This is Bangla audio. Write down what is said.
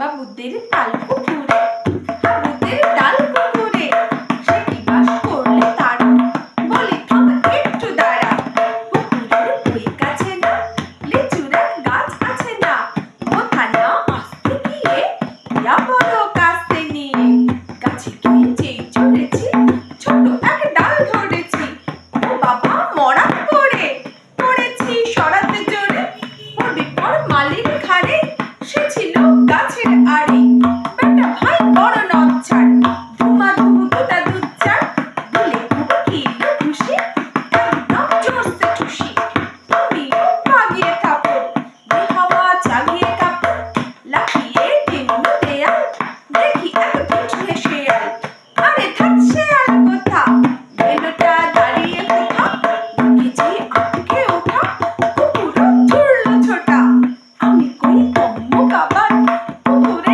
বাবুদের তাল পুকুরে বাবুদের ডাল পুকুরে। সে বাস করলে তারা বলে একটু দাঁড়া। পুকুরের বই কাছে না, লিচুরা গাছ আছে না। কোথা না আসতে গিয়ে ইয়া কাস্তে নিয়ে। গাছে গিয়ে যেই চড়েছি, ছোট এক ডাল ধরেছি। ও বাবা, মরা ছিল গাছের আড়ে।